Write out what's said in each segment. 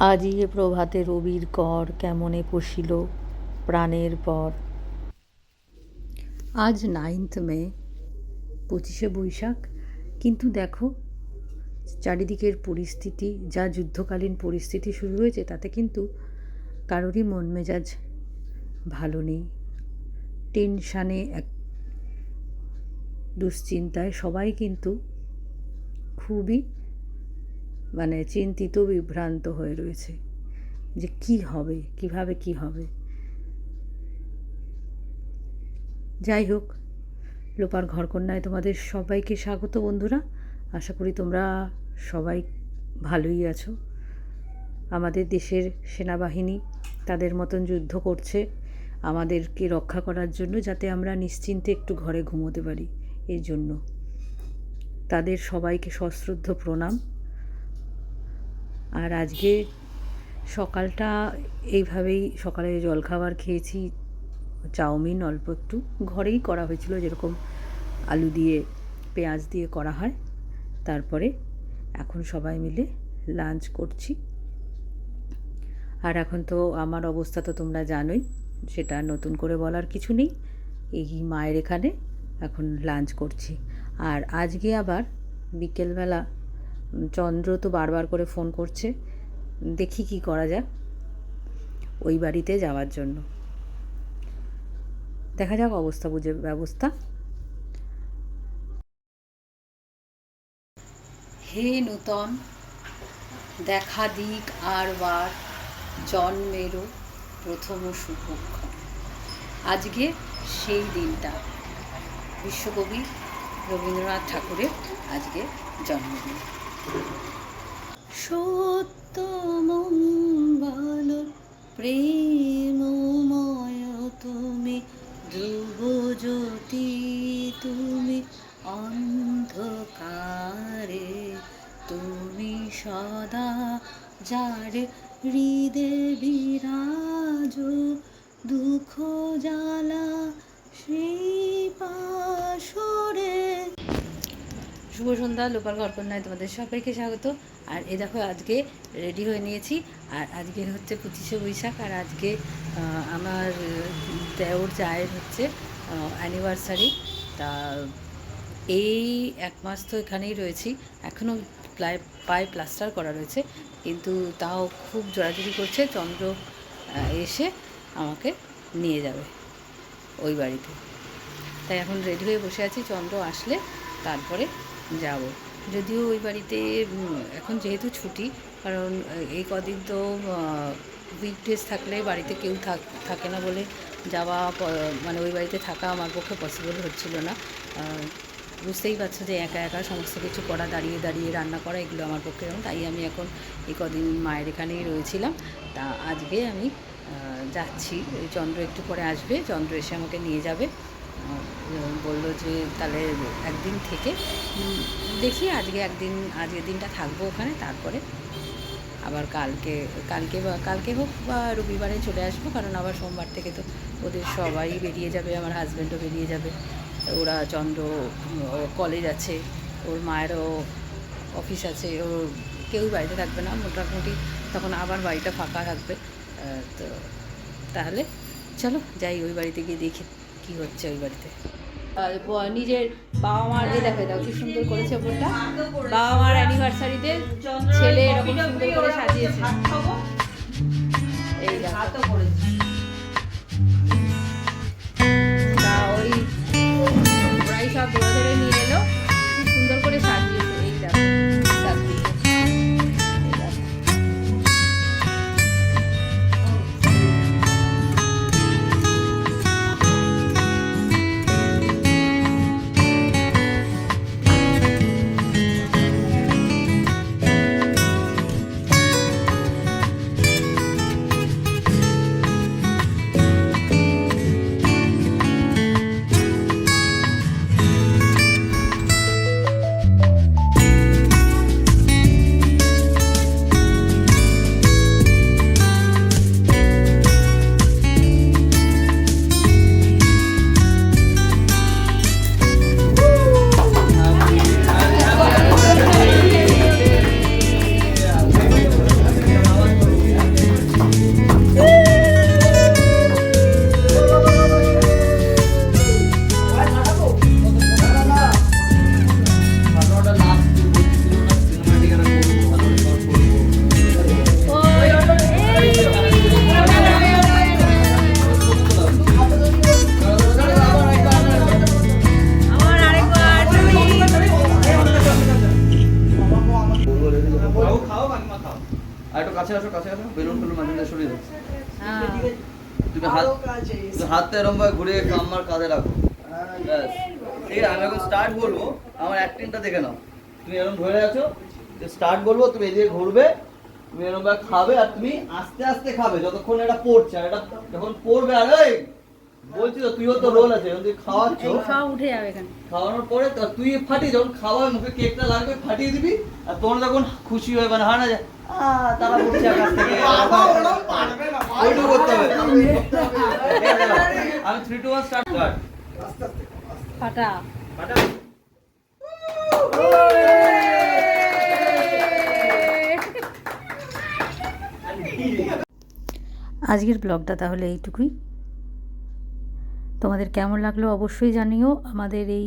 আজি এ প্রভাতে রবির কর কেমনে পশিল প্রাণের পর? আজ নাইন্থ মে, পঁচিশে বৈশাখ। কিন্তু দেখো, চারিদিকের পরিস্থিতি, যা যুদ্ধকালীন পরিস্থিতি শুরু হয়েছে, তাতে কিন্তু কারোরই মন মেজাজ ভালো নেই। টেনশানে এক দুশ্চিন্তায় সবাই কিন্তু খুবই মানে চিন্তিত, বিভ্রান্ত হয়ে রয়েছে যে কি হবে, কীভাবে কি হবে। যাই হোক, লোপার ঘরকন্যায় তোমাদের সবাইকে স্বাগত বন্ধুরা। আশা করি তোমরা সবাই ভালোই আছো। আমাদের দেশের সেনাবাহিনী তাদের মতন যুদ্ধ করছে। আমাদেরকে রক্ষা করার জন্য যাতে আমরা নিশ্চিন্তে একটু ঘরে ঘুমোতে পারি, এর জন্য। তাদের সবাইকে সশ্রদ্ধ প্রণাম। আর আজকে সকালটা এইভাবেই সকালে জলখাবার খেয়েছি, চাউমিন অল্প একটু। ঘরেই করা হয়েছিল যেরকম আলু দিয়ে, পেঁয়াজ দিয়ে করা হয়। তারপরে এখন সবাই মিলে লাঞ্চ করছি। আর এখন তো আমার অবস্থা তো তোমরা জানোই, সেটা নতুন করে বলার কিছু নেই। এই মায়ের এখানে এখন লাঞ্চ করছি। আর আজকে আবার বিকেলবেলা চন্দ্র তো বারবার করে ফোন করছে। দেখি কি করা যায় ওই বাড়িতে যাওয়ার জন্য। দেখা যাক অবস্থা বুঝে, ব্যবস্থা। হে নূতন, দেখা দিক আর বার, জন্মেরও প্রথম শুভক্ষণ আজকে সেই দিনটা। বিশ্বকবি রবীন্দ্রনাথ ঠাকুরের আজকে জন্মদিন। সত্য মঙ্গল প্রেমময় তুমি ধ্রুবজ্যোতি তুমি অন্ধকারে তুমি সদা যার হৃদে বিরাজ দুঃখ জ্বালা শুভ সন্ধ্যা লোপার ঘরকন্যায় তোমাদের সবাইকে স্বাগত। আর এ দেখো, আজকে রেডি হয়ে নিয়েছি। আর আজকে হচ্ছে পঁচিশে বৈশাখ, আর আজকে আমার দেওর জায়ের হচ্ছে অ্যানিভার্সারি তা এই এক মাস তো এখানেই রয়েছি। এখনও পায়ে প্লাস্টার করা রয়েছে। কিন্তু তাও খুব জোরাজুরি করছে, চন্দ্র এসে আমাকে নিয়ে যাবে ওই বাড়িতে। তাই এখন রেডি হয়ে বসে আছি, চন্দ্র আসলে তারপরে যাব। যদিও ওই বাড়িতে এখন যেহেতু ছুটি, কারণ এই কদিন তো উইকডেজ থাকলে বাড়িতে কেউ থাক না বলে যাওয়া মানে ওই বাড়িতে থাকা আমার পক্ষে পসিবল হচ্ছিল না। বুঝতেই পারছ যে একা একা সমস্ত কিছু করা, দাঁড়িয়ে দাঁড়িয়ে রান্না করা, এগুলো আমার পক্ষে তাই আমি এখন এই কদিন মায়ের এখানেই রয়েছিলাম। তা আজকে আমি যাচ্ছি। চন্দ্র একটু পরে আসবে, চন্দ্র এসে আমাকে নিয়ে যাবে। বলল যে, তাহলে একদিন থেকে দেখি আজকে একদিন, আজকের দিনটা থাকব ওখানে, তারপরে আবার কালকে কালকে বা, কালকে হোক বা রবিবারে চলে আসব, কারণ আবার সোমবার থেকে তো ওদের সবাই বেরিয়ে যাবে, আমার হাজব্যান্ডও বেরিয়ে যাবে, ওরা চন্দ্র কলেজ আছে, ওর মায়েরও অফিস আছে ওর কেউ বাড়িতে থাকবে না, মোটামুটি তখন আবার বাড়িটা ফাঁকা থাকবে তো তাহলে চলো যাই ওই বাড়িতে গিয়ে দেখি। কি হচ্ছে ওই বাড়িতে? নিজের বাবা মার এ দেখে দাও কি সুন্দর করেছে ওপরটা বাবা মার অ্যানিভার্সারিতে ছেলে এরকম সুন্দর করে সাজিয়েছে। এই দেখো। কাছে আসো কাছে আসো। বেলুন ফেলুন মাঝে মাঝে সরিয়ে দাও। হ্যাঁ। তুমি হাত তুমি হাতটা এরম ভাবে ঘুরিয়ে আমার কাঁধে রাখো। ব্যাস। ঠিক আছে আমি এখন স্টার্ট বলব। আমার অ্যাক্টিংটা দেখে নাও। তুমি এরকম ধরে আছো স্টার্ট বলব তুমি এদিকে ঘুরবে তুমি এরকম ভাবে খাবে আর তুমি আস্তে আস্তে খাবে। যতক্ষণ এটা পড়ছে আর এটা যখন পড়বে আর বলছি তো তুইও তো রোল আছে যখন তুই খাওয়াচ্ছ উঠে যাবে এখানে। খাওয়ানোর পরে তো তুই ফাটিয়ে যখন খাওয়া মুখে কেকটা লাগবে ফাটিয়ে দিবি আর তোমরা যখন খুশি হয়ে মানে হয় না আজকের ব্লগটা তাহলে এইটুকুই। তোমাদের কেমন লাগল অবশ্যই জানিও আমাদের এই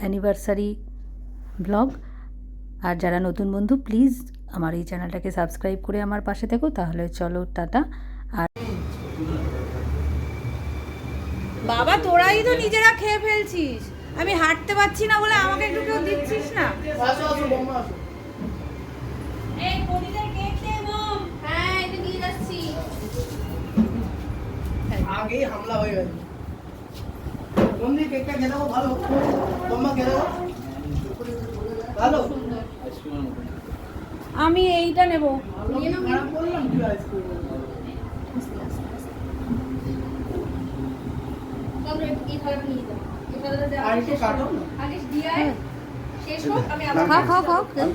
অ্যানিভার্সারি ব্লগ। আর যারা নতুন বন্ধু প্লিজ আমার এই চ্যানেলটাকে সাবস্ক্রাইব করে আমার পাশে থেকো তাহলে চলো টাটা। আর বাবা তোরাই তো নিজেরা খেয়ে ফেলছিস। আমি হাঁটতে পারছি না বলে আমাকে একটু কেউ দিচ্ছিস না? এই হ্যাঁ এটা নিয়ে যাচ্ছি। আগেই হামলা হয়ে কেকটা দাও, ভালো। তোমার দাও। ভালো। আইসক্রিমের মতো আমি এইটা নেব।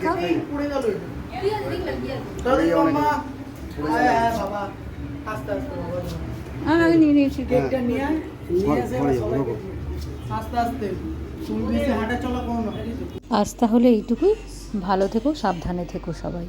আমি। হ্যাঁ, হ্যাঁ, নিয়ে নিয়েছি না। আজ তাহলে এইটুকুই। ভালো থেকো সাবধানে থেকো সবাই।